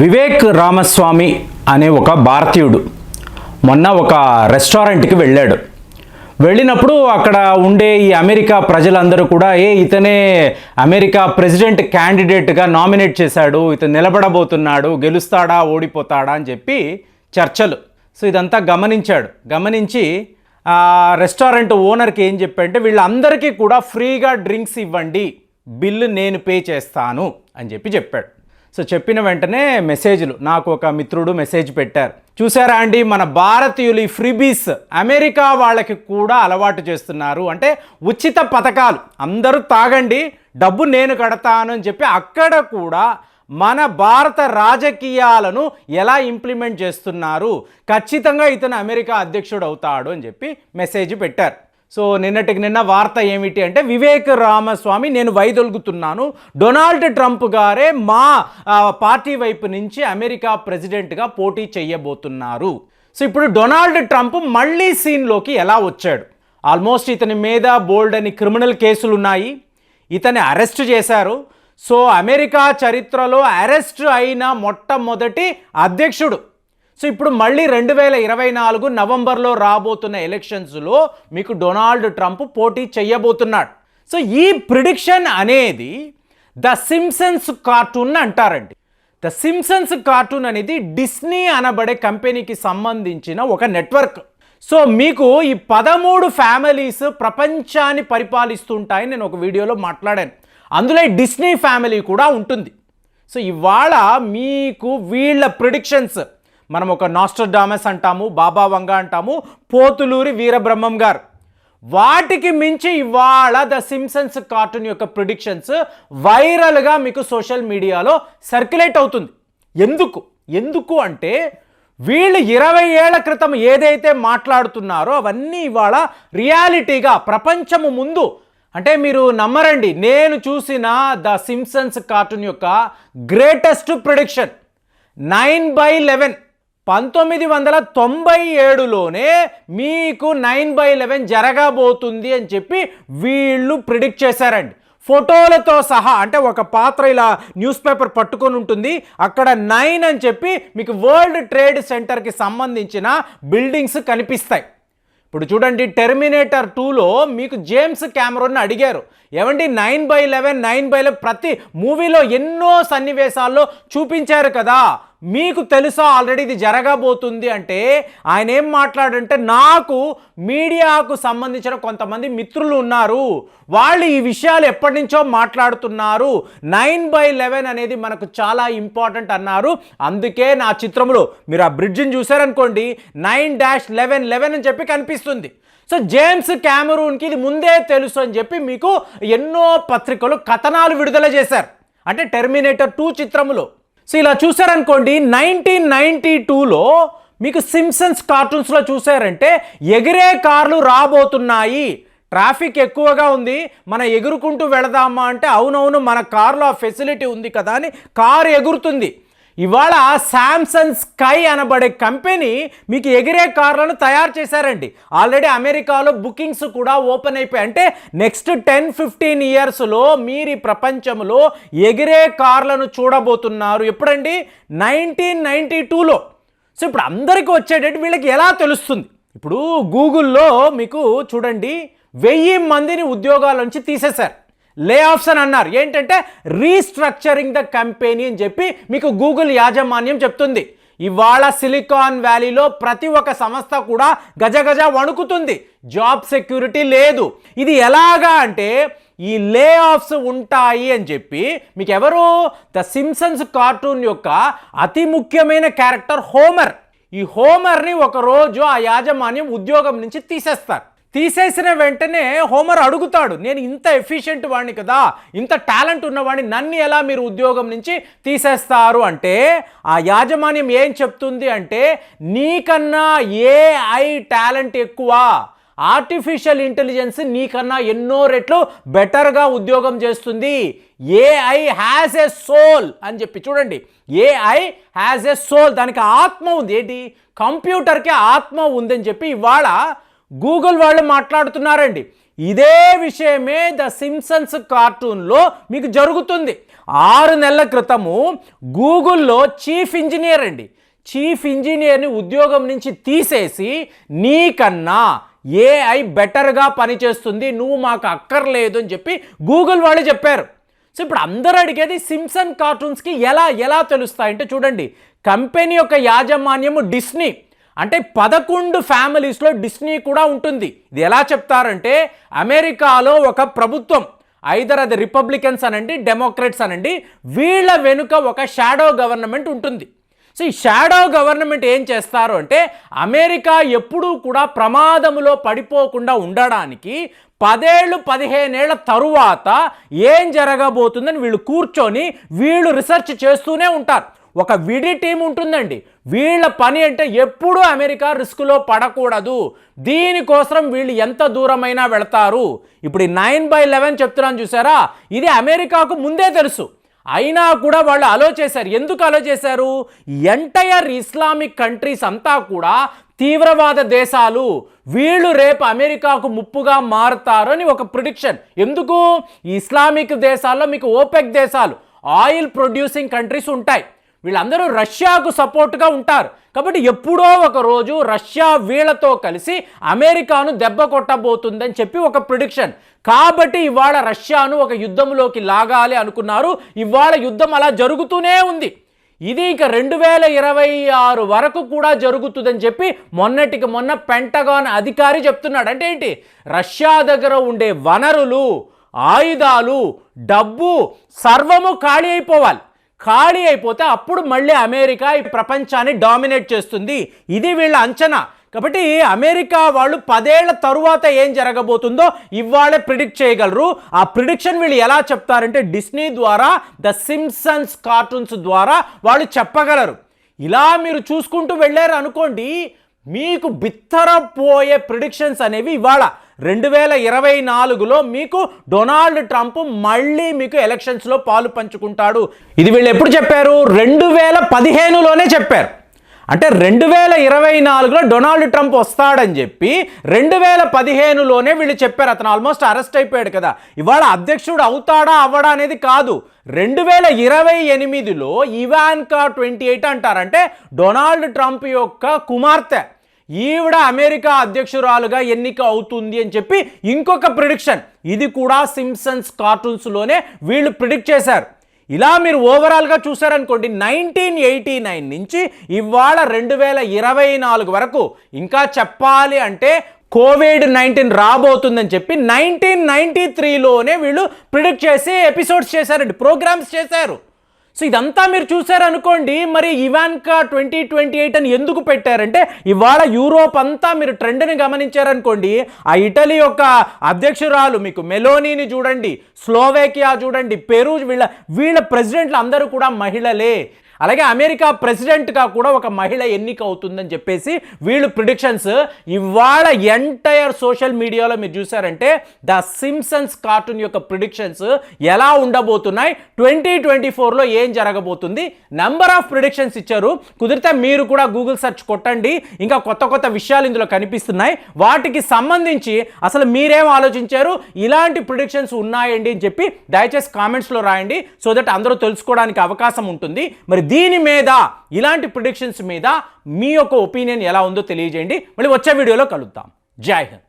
వివేక్ రామస్వామి అనే ఒక భారతీయుడు మొన్న ఒక రెస్టారెంట్కి వెళ్ళాడు. వెళ్ళినప్పుడు అక్కడ ఉండే ఈ అమెరికా ప్రజలందరూ కూడా ఏ ఇతనే అమెరికా ప్రెసిడెంట్ క్యాండిడేట్గా నామినేట్ చేశాడు ఇతను నిలబడబోతున్నాడు గెలుస్తాడా ఓడిపోతాడా అని చెప్పి చర్చలు. సో ఇదంతా గమనించాడు. గమనించి ఆ రెస్టారెంట్ ఓనర్కి ఏం చెప్పాడంటే వీళ్ళందరికీ కూడా ఫ్రీగా డ్రింక్స్ ఇవ్వండి బిల్లు నేను పే చేస్తాను అని చెప్పి చెప్పాడు. సో చెప్పిన వెంటనే మెసేజ్లు. నాకు ఒక మిత్రుడు మెసేజ్ పెట్టారు. చూసారా అండి మన భారతీయులు ఈ ఫ్రీబీస్ అమెరికా వాళ్ళకి కూడా అలవాటు చేస్తున్నారు. అంటే ఉచిత పథకాలు. అందరూ తాగండి డబ్బు నేను కడతాను అని చెప్పి అక్కడ కూడా మన భారత రాజకీయాలను ఎలా ఇంప్లిమెంట్ చేస్తున్నారు. ఖచ్చితంగా ఇతను అమెరికా అధ్యక్షుడు అవుతాడు అని చెప్పి మెసేజ్ పెట్టారు. సో నిన్నటికి నిన్న వార్త ఏమిటి అంటే వివేక్ రామస్వామి నేను వైదొలుగుతున్నాను. డొనాల్డ్ ట్రంప్ గారే మా పార్టీ వైపు నుంచి అమెరికా ప్రెసిడెంట్గా పోటీ చేయబోతున్నారు. సో ఇప్పుడు డొనాల్డ్ ట్రంప్ మళ్ళీ సీన్లోకి ఎలా వచ్చాడు? ఆల్మోస్ట్ ఇతని మీద బోల్డ్ అని క్రిమినల్ కేసులు ఉన్నాయి ఇతని అరెస్ట్ చేశారు. సో అమెరికా చరిత్రలో అరెస్ట్ అయిన మొట్టమొదటి అధ్యక్షుడు సో ఇప్పుడు మళ్ళీ రెండు వేల ఇరవై నాలుగు నవంబర్లో రాబోతున్న ఎలక్షన్స్లో మీకు డొనాల్డ్ ట్రంప్ పోటీ చేయబోతున్నాడు సో ఈ ప్రిడిక్షన్ అనేది ద సిమ్సన్స్ కార్టూన్ అంటారండి. ద సిమ్సన్స్ కార్టూన్ అనేది డిస్నీ అనబడే కంపెనీకి సంబంధించిన ఒక నెట్వర్క్. సో మీకు ఈ పదమూడు ఫ్యామిలీస్ ప్రపంచాన్ని పరిపాలిస్తుంటాయని నేను ఒక వీడియోలో మాట్లాడాను. అందులో డిస్నీ ఫ్యామిలీ కూడా ఉంటుంది. సో ఇవాళ మీకు వీళ్ళ ప్రిడిక్షన్స్ మనం ఒక నాస్టర్డామస్ అంటాము బాబా వంగ అంటాము పోతులూరి వీరబ్రహ్మం గారు. వాటికి మించి ఇవాళ ద సిమ్సన్స్ కార్టూన్ యొక్క ప్రిడిక్షన్స్ వైరల్గా మీకు సోషల్ మీడియాలో సర్క్యులేట్ అవుతుంది. ఎందుకు? ఎందుకు అంటే వీళ్ళు ఇరవై ఏళ్ళ క్రితం ఏదైతే మాట్లాడుతున్నారో అవన్నీ ఇవాళ రియాలిటీగా ప్రపంచము ముందు. అంటే మీరు నమ్మరండి నేను చూసిన ద సిమ్సన్స్ కార్టూన్ యొక్క greatest prediction nine by eleven పంతొమ్మిది వందల తొంభై ఏడులోనే మీకు నైన్ బై లెవెన్ జరగబోతుంది అని చెప్పి వీళ్ళు ప్రిడిక్ట్ చేశారండి. ఫోటోలతో సహా అంటే ఒక పాత్ర ఇలా న్యూస్ పేపర్ పట్టుకొని ఉంటుంది. అక్కడ నైన్ అని చెప్పి మీకు వరల్డ్ ట్రేడ్ సెంటర్కి సంబంధించిన బిల్డింగ్స్ కనిపిస్తాయి. ఇప్పుడు చూడండి టెర్మినేటర్ టూలో మీకు జేమ్స్ క్యామరోన్ అడిగారు. ఏమండి nine by eleven nine by eleven ప్రతి మూవీలో ఎన్నో సన్నివేశాల్లో చూపించారు కదా. మీకు తెలుసా ఆల్రెడీ ఇది జరగబోతుంది అంటే ఆయన ఏం మాట్లాడంటే నాకు మీడియాకు సంబంధించిన కొంతమంది మిత్రులు ఉన్నారు. వాళ్ళు ఈ విషయాలు ఎప్పటి నుంచో మాట్లాడుతున్నారు. నైన్ బై లెవెన్ అనేది మనకు చాలా ఇంపార్టెంట్ అన్నారు. అందుకే నా చిత్రంలో మీరు ఆ బ్రిడ్జిని చూసారనుకోండి నైన్ డాష్ లెవెన్ లెవెన్ అని చెప్పి కనిపిస్తుంది. సో జేమ్స్ క్యామరూన్కి ఇది ముందే తెలుసు అని చెప్పి మీకు ఎన్నో పత్రికలు కథనాలు విడుదల చేశారు. అంటే టెర్మినేటర్ టూ చిత్రములో. సో ఇలా చూసారనుకోండి నైన్టీన్ నైన్టీ టూలో మీకు సిమ్సన్స్ కార్టూన్స్లో చూసారంటే ఎగిరే కార్లు రాబోతున్నాయి. ట్రాఫిక్ ఎక్కువగా ఉంది మనం ఎగురుకుంటూ వెళదామా అంటే అవునవును మన కార్లో ఆ ఫెసిలిటీ ఉంది కదా అని కారు ఎగురుతుంది. ఇవాళ శాంసంగ్ స్కై అనబడే కంపెనీ మీకు ఎగిరే కార్లను తయారు చేశారండి. ఆల్రెడీ అమెరికాలో బుకింగ్స్ కూడా ఓపెన్ అయిపోయాయి. అంటే నెక్స్ట్ టెన్ ఫిఫ్టీన్ ఇయర్స్లో మీరు ఈ ప్రపంచంలో ఎగిరే కార్లను చూడబోతున్నారు. ఎప్పుడండి? నైన్టీన్ నైంటీ టూలో సో ఇప్పుడు అందరికీ వచ్చేటట్టు వీళ్ళకి ఎలా తెలుస్తుంది? ఇప్పుడు గూగుల్లో మీకు చూడండి వెయ్యి మందిని ఉద్యోగాల నుంచి తీసేశారు. లే ఆఫ్స్ అని అన్నారు. ఏంటంటే రీస్ట్రక్చరింగ్ ద కంపెనీ అని చెప్పి మీకు గూగుల్ యాజమాన్యం చెప్తుంది. ఇవాళ సిలికాన్ వ్యాలీలో ప్రతి ఒక్క సంస్థ కూడా గజగజ వణుకుతుంది. జాబ్ సెక్యూరిటీ లేదు. ఇది ఎలాగా అంటే ఈ లే ఆఫ్స్ ఉంటాయి అని చెప్పి మీకు ఎవరు ద సిమ్సన్స్ కార్టూన్ యొక్క అతి ముఖ్యమైన క్యారెక్టర్ హోమర్ ఈ హోమర్ని ఒకరోజు ఆ యాజమాన్యం ఉద్యోగం నుంచి తీసేస్తారు. తీసేసిన వెంటనే హోమర్ అడుగుతాడు నేను ఇంత ఎఫిషియెంట్ వాడిని కదా ఇంత టాలెంట్ ఉన్నవాడిని నన్ను ఎలా మీరు ఉద్యోగం నుంచి తీసేస్తారు? అంటే ఆ యాజమాన్యం ఏం చెప్తుంది అంటే నీకన్నా ఏఐ టాలెంట్ ఎక్కువ ఆర్టిఫిషియల్ ఇంటెలిజెన్స్ నీకన్నా ఎన్నో రెట్లు బెటర్గా ఉద్యోగం చేస్తుంది. ఏఐ హ్యాస్ ఎ సోల్ అని చెప్పి చూడండి. ఏఐ హ్యాస్ ఎ సోల్ దానికి ఆత్మ ఉంది. ఏంటి? కంప్యూటర్కి ఆత్మ ఉందని చెప్పి ఇవాళ గూగుల్ వాళ్ళు మాట్లాడుతున్నారండి. ఇదే విషయమే ద సిమ్సన్స్ కార్టూన్లో మీకు జరుగుతుంది. ఆరు నెలల క్రితము గూగుల్లో చీఫ్ ఇంజనీర్ అండి. చీఫ్ ఇంజనీర్ని ఉద్యోగం నుంచి తీసేసి నీకన్నా ఏఐ బెటర్గా పనిచేస్తుంది నువ్వు మాకు అక్కర్లేదు అని చెప్పి గూగుల్ వాళ్ళు చెప్పారు. సో ఇప్పుడు అందరూ అడిగేది సిమ్సన్ కార్టూన్స్కి ఎలా ఎలా తెలుస్తాయంటే చూడండి. కంపెనీ యొక్క యాజమాన్యము డిస్నీ. అంటే పదకొండు ఫ్యామిలీస్లో డిస్నీ కూడా ఉంటుంది. ఇది ఎలా చెప్తారంటే అమెరికాలో ఒక ప్రభుత్వం ఐదర్ అది రిపబ్లికన్స్ అనండి డెమోక్రట్స్ అనండి వీళ్ళ వెనుక ఒక షాడో గవర్నమెంట్ ఉంటుంది. సో ఈ షాడో గవర్నమెంట్ ఏం చేస్తారు అంటే అమెరికా ఎప్పుడూ కూడా ప్రమాదములో పడిపోకుండా ఉండడానికి పదేళ్ళు పదిహేనేళ్ళ తరువాత ఏం జరగబోతుందని వీళ్ళు కూర్చొని వీళ్ళు రీసెర్చ్ చేస్తూనే ఉంటారు. ఒక విడి టీం ఉంటుందండి. వీళ్ళ పని అంటే ఎప్పుడూ అమెరికా రిస్క్లో పడకూడదు. దీనికోసం వీళ్ళు ఎంత దూరమైనా వెళతారు. ఇప్పుడు ఈ నైన్ బై లెవెన్ చెప్తున్నాను చూసారా? ఇది అమెరికాకు ముందే తెలుసు. అయినా కూడా వాళ్ళు అలో చేశారు. ఎందుకు అలో చేశారు? ఎంటైర్ ఇస్లామిక్ కంట్రీస్ అంతా కూడా తీవ్రవాద దేశాలు. వీళ్ళు రేపు అమెరికాకు ముప్పుగా మారుతారు అని ఒక ప్రిడిక్షన్. ఎందుకు? ఇస్లామిక్ దేశాల్లో మీకు ఓపెక్ దేశాలు ఆయిల్ ప్రొడ్యూసింగ్ కంట్రీస్ ఉంటాయి. వీళ్ళందరూ రష్యాకు సపోర్ట్గా ఉంటారు. కాబట్టి ఎప్పుడో ఒక రోజు రష్యా వీళ్ళతో కలిసి అమెరికాను దెబ్బ కొట్టబోతుందని చెప్పి ఒక ప్రిడిక్షన్ కాబట్టి ఇవాళ రష్యాను ఒక యుద్ధంలోకి లాగాలి అనుకున్నారు. ఇవాళ యుద్ధం అలా జరుగుతూనే ఉంది. ఇది ఇక రెండు వేల ఇరవై ఆరు వరకు కూడా జరుగుతుందని చెప్పి మొన్నటికి మొన్న పెంటగాన్ అధికారి చెప్తున్నాడు. అంటే ఏంటి? రష్యా దగ్గర ఉండే వనరులు ఆయుధాలు డబ్బు సర్వము ఖాళీ అయిపోవాలి. ఖాళీ అయిపోతే అప్పుడు మళ్ళీ అమెరికా ఈ ప్రపంచాన్ని డామినేట్ చేస్తుంది. ఇది వీళ్ళ అంచనా. కాబట్టి అమెరికా వాళ్ళు పదేళ్ళ తరువాత ఏం జరగబోతుందో ఇవాళే ప్రిడిక్ట్ చేయగలరు. ఆ ప్రిడిక్షన్ వీళ్ళు ఎలా చెప్తారంటే డిస్నీ ద్వారా ద సిమ్సన్స్ కార్టూన్స్ ద్వారా వాళ్ళు చెప్పగలరు. ఇలా మీరు చూసుకుంటూ వెళ్ళారు అనుకోండి మీకు బిత్తరపోయే ప్రిడిక్షన్స్ అనేవి ఇవాళ. రెండు వేల ఇరవై నాలుగులో మీకు డొనాల్డ్ ట్రంప్ మళ్ళీ మీకు ఎలక్షన్స్లో పాలు పంచుకుంటాడు. ఇది వీళ్ళు ఎప్పుడు చెప్పారు? రెండు వేల పదిహేనులోనే చెప్పారు. అంటే రెండు వేల ఇరవై నాలుగులో డొనాల్డ్ ట్రంప్ వస్తాడని చెప్పి రెండు వేల పదిహేనులోనే వీళ్ళు చెప్పారు. అతను ఆల్మోస్ట్ అరెస్ట్ అయిపోయాడు కదా. ఇవాళ అధ్యక్షుడు అవుతాడా అవ్వడా అనేది కాదు. రెండు వేల ఇరవై ఎనిమిదిలో ఇవాన్కా ట్వంటీ ఎయిట్ అంటారంటే డొనాల్డ్ ట్రంప్ యొక్క కుమార్తె. ఈవిడ అమెరికా అధ్యక్షురాలుగా ఎన్నిక అవుతుంది అని చెప్పి ఇంకొక ప్రిడిక్షన్ ఇది కూడా సిమ్సన్స్ కార్టూన్స్లోనే వీళ్ళు ప్రిడిక్ట్ చేశారు. ఇలా మీరు ఓవరాల్గా చూసారనుకోండి నైన్టీన్ ఎయిటీ నైన్ నుంచి ఇవాళ రెండు వేల ఇరవై నాలుగు వరకు ఇంకా చెప్పాలి అంటే కోవిడ్ నైన్టీన్ రాబోతుందని చెప్పి నైన్టీన్ నైన్టీ త్రీలోనే వీళ్ళు ప్రిడిక్ట్ చేసి ఎపిసోడ్స్ చేశారండి ప్రోగ్రామ్స్ చేశారు. సో ఇదంతా మీరు చూసారనుకోండి మరి ఇవాన్కా ట్వంటీ ట్వంటీ ఎయిట్ అని ఎందుకు పెట్టారంటే ఇవాళ యూరోప్ అంతా మీరు ట్రెండ్ని గమనించారనుకోండి ఆ ఇటలీ యొక్క అధ్యక్షురాలు మీకు మెలోనీని చూడండి స్లోవేకియా చూడండి పెరూ వీళ్ళ వీళ్ళ ప్రెసిడెంట్లు అందరూ కూడా మహిళలే. అలాగే అమెరికా ప్రెసిడెంట్గా కూడా ఒక మహిళ ఎన్నిక అవుతుందని చెప్పేసి వీళ్ళు ప్రిడిక్షన్స్ ఇవాళ ఎంటైర్ సోషల్ మీడియాలో మీరు చూసారంటే ద సిమ్సన్స్ కార్టూన్ యొక్క ప్రిడిక్షన్స్ ఎలా ఉండబోతున్నాయి? ట్వంటీ ట్వంటీ ఫోర్లో ఏం జరగబోతుంది? నెంబర్ ఆఫ్ ప్రిడిక్షన్స్ ఇచ్చారు. కుదిరితే మీరు కూడా గూగుల్ సెర్చ్ కొట్టండి. ఇంకా కొత్త కొత్త విషయాలు ఇందులో కనిపిస్తున్నాయి. వాటికి సంబంధించి అసలు మీరేం ఆలోచించారు? ఇలాంటి ప్రిడిక్షన్స్ ఉన్నాయండి అని చెప్పి దయచేసి కామెంట్స్లో రాయండి. సో దట్ అందరూ తెలుసుకోవడానికి అవకాశం ఉంటుంది. మరి దీని మీద ఇలాంటి ప్రిడిక్షన్స్ మీద మీ యొక్క ఒపీనియన్ ఎలా ఉందో తెలియజేయండి. మళ్ళీ వచ్చే వీడియోలో కలుద్దాం. జై హింద్.